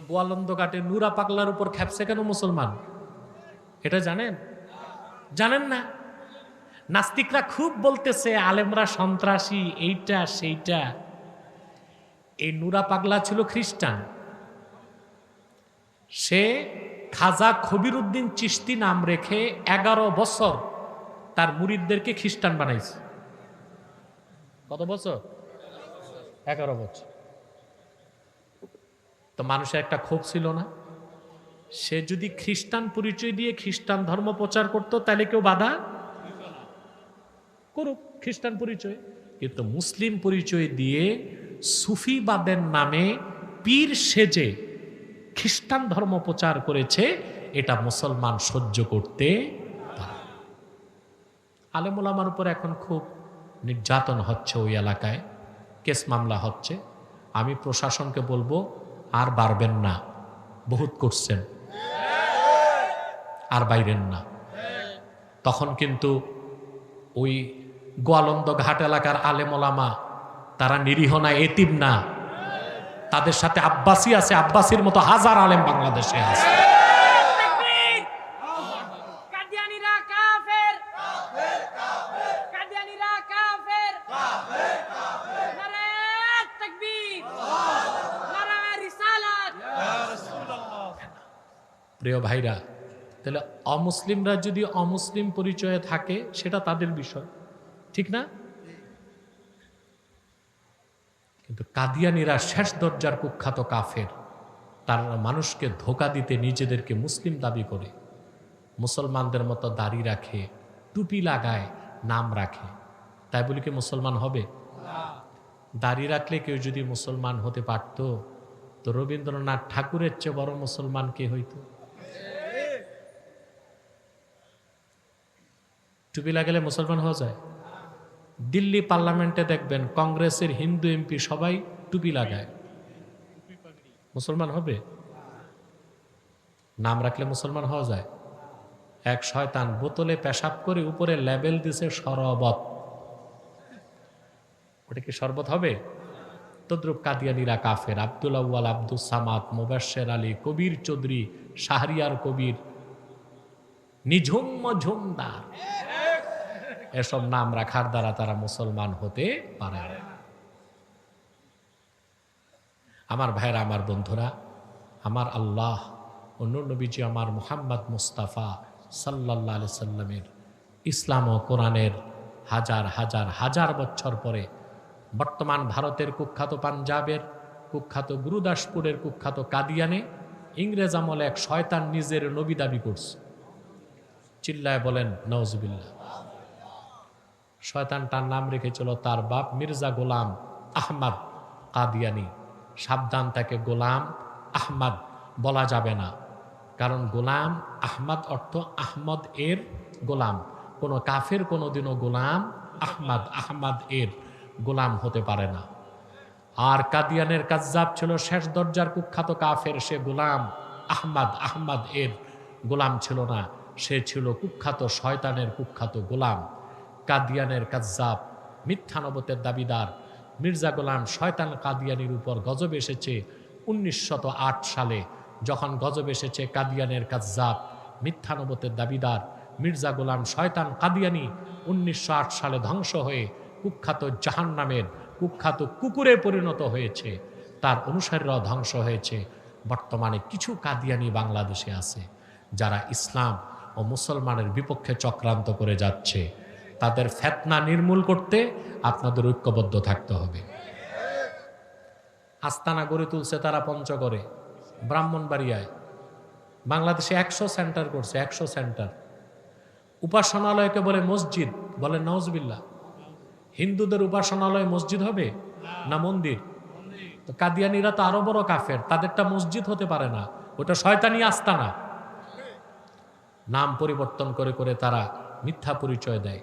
গোয়ালন্দ ঘাটে নুরা পাগলার উপর খ্যাপসে কেন মুসলমান? এটা জানেন? জানেন না? নাস্তিকরা খুব বলতেছে, আলেমরা সন্ত্রাসী, এইটা, সেইটা। এই নুরা পাগলা ছিল খ্রিস্টান। সে খাজা খবির উদ্দিন চিস্তি নাম রেখে এগারো বছর তার মুরিদদেরকে খ্রিস্টান বানাইছে। কত বছর? এগারো বছর। তো মানুষের একটা ক্ষোভ ছিল না। সে যদি খ্রিস্টান পরিচয় দিয়ে খ্রিস্টান ধর্ম প্রচার করত, তাহলে কেউ বাধা করুক খ্রিস্টান পরিচয়। কিন্তু মুসলিম পরিচয় দিয়ে সুফিবাদের নামে পীর সেজে খ্রিস্টান ধর্ম প্রচার করেছে, এটা মুসলমান সহ্য করতে না। উপর এখন খুব নির্যাতন হচ্ছে ওই এলাকায়, কেস মামলা হচ্ছে। আমি প্রশাসনকে বলব আর বাড়বেন না। বহুত করছেন। আর বাইরেন না। তখন কিন্তু ওই গোয়ালন্দ ঘাট এলাকার আলেমোলামা তারা নিরীহ না, এতিম না। তাদের সাথে আব্বাসী আছে। আব্বাসীর মতো হাজার আলেম বাংলাদেশে আছে তাকবীর কাদিয়ানীরা কাফের কাদিয়ানীরা কাফের নারে তাকবীর নারে রিসালাত প্রিয় ভাইরা, তাহলে অমুসলিমরা যদি অমুসলিম পরিচয়ে থাকে, সেটা তাদের বিষয়, ঠিক না? কিন্তু কাদিয়ানিরা শেষ দরজার কুখ্যাত কাফের, তারা মানুষকে ধোকা দিতে নিজেদেরকে মুসলিম দাবি করে, মুসলমানদের মতো দাড়ি রাখে, টুপি লাগায়, নাম রাখে। তাই বলি কি মুসলমান হবে? দাড়ি রাখলে কেউ যদি মুসলমান হতে পারত, তো রবীন্দ্রনাথ ঠাকুরের চেয়ে বড় মুসলমান কে হইতো? টুপি লাগালে মুসলমান হওয়া যায়? দিল্লি পার্লামেন্টে দেখবেন কংগ্রেসের হিন্দু এমপি সবাই টুপি লাগায়। মুসলমান হবে? নাম রাখলে মুসলমান হওয়া যায়। এক শয়তান বোতলে পেশাব করে উপরে লেবেল দিছে শরবত। ওটা কি শরবত হবে? তদ্রুপ কাদিয়ানিরা কাফের, আব্দুল আউ্য়াল আব্দুল সামাদ মোবাশ্বের আলী, কবির চৌধুরী, শাহরিয়ার কবির, নিঝুম ঝুমদার এসব নাম রাখার দ্বারা তারা মুসলমান হতে পারে আমার ভাইরা আমার বন্ধুরা, আমার আল্লাহ অন্য নবীজি আমার মুহাম্মদ মুস্তাফা সাল্লাহ আলি সাল্লামের ইসলাম ও কোরআনের হাজার হাজার হাজার বছর পরে বর্তমান ভারতের কুখ্যাত পাঞ্জাবের কুখ্যাত গুরুদাসপুরের কুখ্যাত কাদিয়ানে ইংরেজ আমলে এক শয়তান নিজের নবী দাবি করছে। চিল্লায় বলেন নওজবিল্লা শয়তান তার নাম রেখেছিল তার বাপ মির্জা গোলাম আহমদ কাদিয়ানি। সাবধান তাকে গোলাম আহমদ বলা যাবে না। কারণ গোলাম আহমদ অর্থ আহমদ এর গোলাম। কোনো কাফের কোনোদিনও গোলাম আহমদ আহমদ এর গোলাম হতে পারে না। আর কাদিয়ানের কাজ্জাব ছিল শেষ দরজার কুখ্যাত কাফের, সে গোলাম আহমদ আহমদ এর গোলাম ছিল না। সে ছিল কুখ্যাত শয়তানের কুখ্যাত গোলাম। কাদিয়ানের কাজ্জাব মিথ্যানবতের দাবিদার। মির্জা গোলাম শয়তান কাদিয়ানির উপর গজব এসেছে উনিশশত সালে। যখন গজব এসেছে কাদিয়ানের কাজ্জাব মিথ্যানবতের দাবিদার, মির্জা গোলাম শয়তান কাদিয়ানি উনিশশো আট সালে ধ্বংস হয়ে কুখ্যাত জাহান নামের কুখ্যাত কুকুরে পরিণত হয়েছে। তার অনুসারীরাও ধ্বংস হয়েছে। বর্তমানে কিছু কাদিয়ানি বাংলাদেশে আছে, যারা ইসলাম ও মুসলমানের বিপক্ষে চক্রান্ত করে যাচ্ছে। তাদের ফেতনা নির্মূল করতে আপনাদের ঐক্যবদ্ধ থাকতে হবে। আস্তানা গড়ে তুলছে তারা পঞ্চগড়ে, ব্রাহ্মণবাড়িয়ায়। বাংলাদেশে একশো সেন্টার করছে, একশো সেন্টার। উপাসনালয়কে বলে মসজিদ, বলে নওজবিল্লা হিন্দুদের উপাসনালয় মসজিদ হবে না মন্দির? তো কাদিয়ানিরা তো আরও বড় কাফের, তাদেরটা মসজিদ হতে পারে না, ওটা শয়তানি আস্তানা। নাম পরিবর্তন করে করে তারা মিথ্যা পরিচয় দেয়।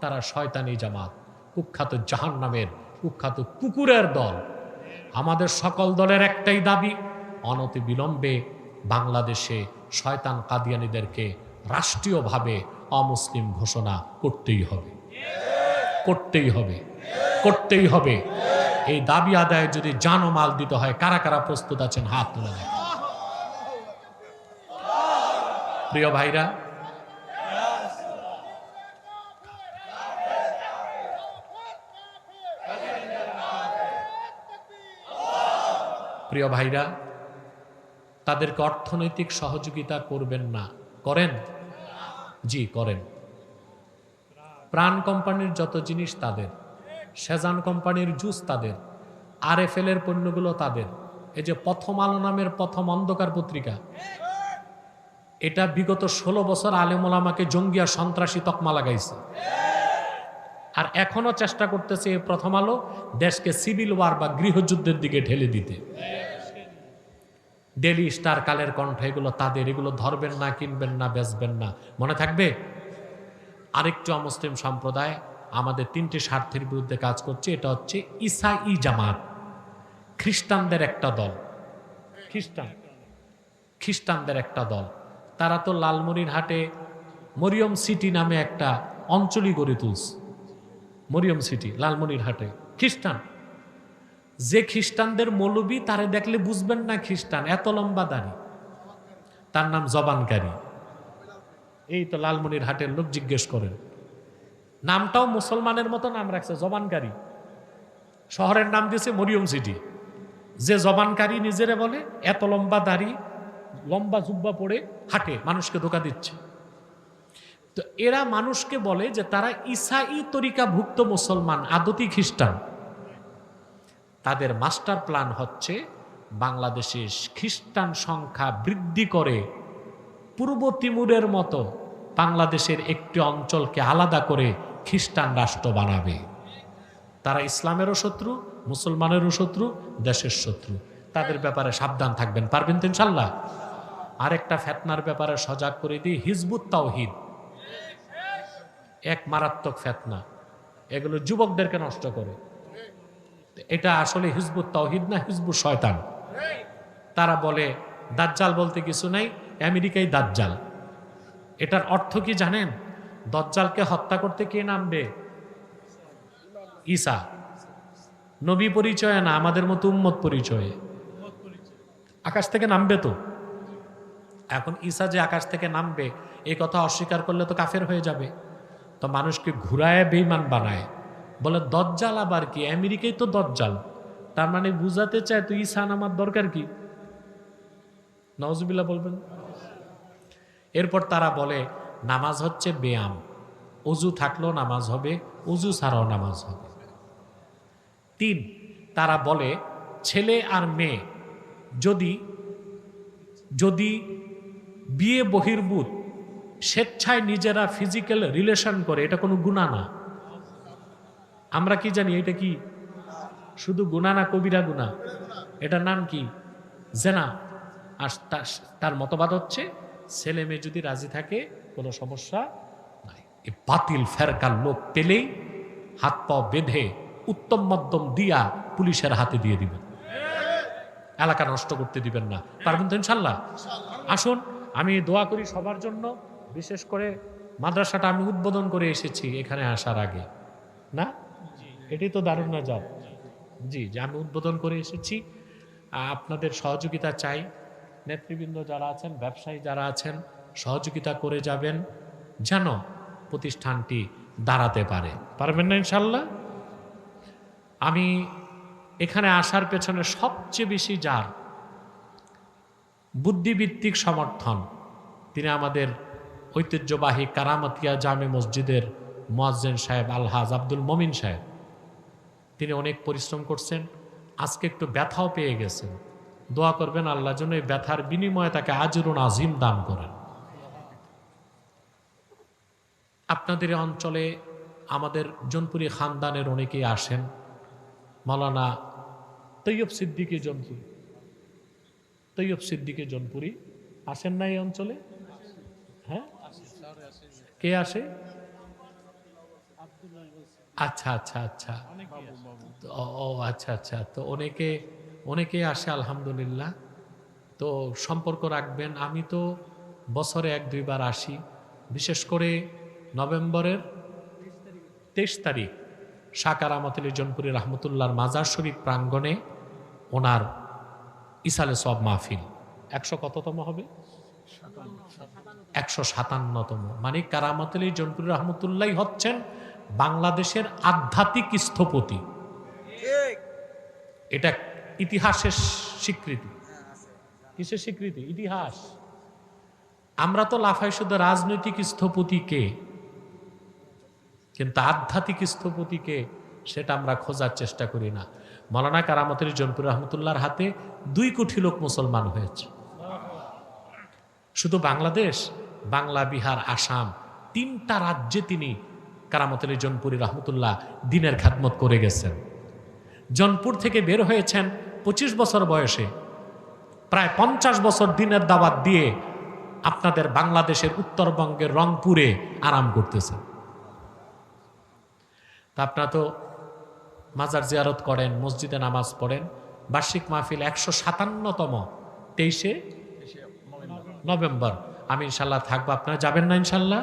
তারা শয়তানি জামাত, কুখ্যাত জাহান নামের কুখ্যাত কুকুরের দল। আমাদের সকল দলের একটাই দাবি, অনতি বিলম্বে বাংলাদেশে শয়তান কাদিয়ানিদেরকে রাষ্ট্রীয়ভাবে অমুসলিম ঘোষণা করতেই হবে। করতেই হবে। করতেই হবে। এই দাবি আদায় যদি জানমাল দিতে হয়, কারা কারা প্রস্তুত আছেন হাত তুলে দেয় প্রিয় ভাইরা প্রিয় ভাইরা, তাদেরকে অর্থনৈতিক সহযোগিতা করবেন না। করেন? জি, করেন। প্রাণ কোম্পানির যত জিনিস তাদের, সেজান কোম্পানির জুস তাদের আর এফ এর পণ্যগুলো তাদের, এই যে প্রথম আলো নামের প্রথম অন্ধকার পত্রিকা, এটা বিগত ষোলো বছর আলেমোলামাকে জঙ্গিয়া সন্ত্রাসী তকমা লাগাইছে। আর এখনও চেষ্টা করতেছে প্রথম আলো দেশকে সিভিল ওয়ার বা গৃহযুদ্ধের দিকে ঠেলে দিতে। ডেলি স্টার কালের কণ্ঠ, এগুলো তাদের, এগুলো ধরবেন না, কিনবেন না, বেচবেন না। মনে থাকবে? আরেকটু অমুসলিম সম্প্রদায়, আমাদের তিনটি স্বার্থের বিরুদ্ধে কাজ করছে, এটা হচ্ছে ইসা ই জামাত। খ্রিস্টানদের একটা দল। খ্রিস্টান। খ্রিস্টানদের একটা দল। তারা তো লালমনির হাটে মরিয়ম সিটি নামে একটা অঞ্চলই গড়ে তুলছে। মরিয়ম সিটি, লালমনির হাটে। খ্রিস্টান। যে খ্রিস্টানদের মৌলবি, তারে দেখলে বুঝবেন না খ্রিস্টান, এত লম্বা দাড়ি। তার নাম জবানকারী। এই তো লালমনির হাটের লোক জিজ্ঞেস করেন, নামটাও মুসলমানের মতো নাম রাখছে, জবানকারী। শহরের নাম দিয়েছে মরিয়ম সিটি। যে জবানকারী নিজেরে বলে, এত লম্বা দাড়ি, লম্বা জুব্বা পড়ে হাঁটে, মানুষকে ধোকা দিচ্ছে। তো এরা মানুষকে বলে যে তারা ইসাই তরিকাভুক্ত মুসলমান, আদতি খ্রিস্টান। তাদের মাস্টার প্ল্যান হচ্ছে বাংলাদেশে খ্রিস্টান সংখ্যা বৃদ্ধি করে পূর্ব তিমুরের মতো বাংলাদেশের একটি অঞ্চলকে আলাদা করে খ্রিস্টান রাষ্ট্র বানাবে। তারা ইসলামেরও শত্রু, মুসলমানেরও শত্রু, দেশের শত্রু। তাদের ব্যাপারে সাবধান থাকবেন, পারবেন ইনশাল্লাহ আরেকটা ফেতনার ব্যাপারে সজাগ করে দিই, হিজবুত তাওহিদ। এক মারাত্মক ফেতনা। এগুলো যুবকদেরকে নষ্ট করে। এটা আসলে হিজবুত তাওহিদ না হিজবুত শয়তান? তারা বলে, দাজ্জাল বলতে কিছু নাই, আমেরিকাই দাজ্জাল। এটার অর্থ কি জানেন? দজ্জালকে হত্যা করতে কে নামবে? ঈসা। নবী পরিচয় না, আমাদের মতো উম্মত পরিচয়ে। আকাশ থেকে নামবে তো। এখন ঈসা যে আকাশ থেকে নামবে এই কথা অস্বীকার করলে তো কাফের হয়ে যাবে। তো মানুষকে ঘুরায় বেইমান বানায়। বলে, দজ্জাল আবার কি? আমেরিকাই তো দজ্জাল। তার মানে বুঝাতে চায় তো ইসান আমার দরকার কি? নওয়াজুবিল্লাহ বলবেন। এরপর তারা বলে, নামাজ হচ্ছে ব্যায়াম। অজু থাকলেও নামাজ হবে অজু ছাড়াও নামাজ হবে। তিন, তারা বলে, ছেলে আর মেয়ে, যদি যদি বিয়ে বহির্ভূত, স্বেচ্ছায় নিজেরা ফিজিক্যাল রিলেশন করে, এটা কোনো গুণা না। আমরা কি জানি এটা কি? শুধু গুণা না কবিরা গুণা? এটার নাম কি? জেনা। আর তার- মতবাদ হচ্ছে ছেলে মেয়ে যদি রাজি থাকে কোনো সমস্যা নাই। এই বাতিল ফেরকার লোক পেলেই হাত পা বেঁধে উত্তম মধ্যম দিয়া পুলিশের হাতে দিয়ে দিবেন। এলাকা নষ্ট করতে দিবেন না। পারবেন তো ইনশাল্লাহ। আসুন আমি দোয়া করি সবার জন্য। বিশেষ করে মাদ্রাসাটা আমি উদ্বোধন করে এসেছি এখানে আসার আগে। না? এটি তো দারুণ না যাও। জি, যে আমি উদ্বোধন করে এসেছি আপনাদের সহযোগিতা চাই। নেতৃবৃন্দ যারা আছেন, ব্যবসায়ী যারা আছেন, সহযোগিতা করে যাবেন যেন প্রতিষ্ঠানটি দাঁড়াতে পারে। পারবেন না ইনশাল্লাহ আমি এখানে আসার পেছনে সবচেয়ে বেশি যার বুদ্ধিভিত্তিক সমর্থন, তিনি আমাদের ঐতিহ্যবাহী কারামতিয়া জামে মসজিদের মোয়াজ্জেন সাহেব আলহাজ আব্দুল মমিন সাহেব। তিনি অনেক পরিশ্রম করছেন, আজকে একটু ব্যথাও পেয়ে গেছেন। দোয়া করবেন আল্লাহ যেন এই ব্যথার বিনিময়ে তাকে আজরুন আজিম দান করেন। আপনাদের অঞ্চলে আমাদের জনপুরি খানদানের অনেকেই আসেন। মালানা তৈয়ব সিদ্দিকী জনপুরি। তৈয়ব সিদ্দিকে জনপুরি আসেন না এই অঞ্চলে? হ্যাঁ? কে আসে? আচ্ছা আচ্ছা আচ্ছা। ও আচ্ছা আচ্ছা। তো অনেকে অনেকে আসে আলহামদুলিল্লাহ। তো সম্পর্ক রাখবেন। আমি তো বছরে এক দুইবার আসি। বিশেষ করে নভেম্বরের তেইশ তারিখ সাকার আমতলি জনপুরি রহমতুল্লাহর মাজার শরীফ প্রাঙ্গণে ওনার ইসালে সব মাহফিল। একশো কততম হবে? একশো সাতান্নতম। মানে কারামতলি জনপুরি রহমতুল্লাহ হচ্ছেন বাংলাদেশের আধ্যাত্মিক স্থপতি। এটা ইতিহাসের স্বীকৃতি। কিসের স্বীকৃতি? ইতিহাস। আমরা তো লাফাই শুধু রাজনৈতিক স্থপতিকে কিন্তু আধ্যাত্মিক স্থপতিকে সেটা আমরা খোঁজার চেষ্টা করি না। মৌলানা কারামতের জনপুর রহমতুল্লাহর হাতে দুই কোটি লোক মুসলমান হয়েছে। শুধু বাংলাদেশ বাংলা বিহার আসাম তিনটা রাজ্যে তিনি কারামতের জনপুরি রহমতুল্লাহ দিনের খাদমত করে গেছেন। জনপুর থেকে বের হয়েছেন পঁচিশ বছর বয়সে। প্রায় পঞ্চাশ বছর দিনের দাবাত দিয়ে আপনাদের বাংলাদেশের উত্তরবঙ্গের রংপুরে আরাম করতেছেন। তা আপনারা তো মাজার জিয়ারত করেন, মসজিদে নামাজ পড়েন, বার্ষিক মাহফিল একশো সাতান্নতম তেইশে নভেম্বর। আমি ইনশাল্লাহ থাকব। আপনারা যাবেন না ইনশাল্লাহ?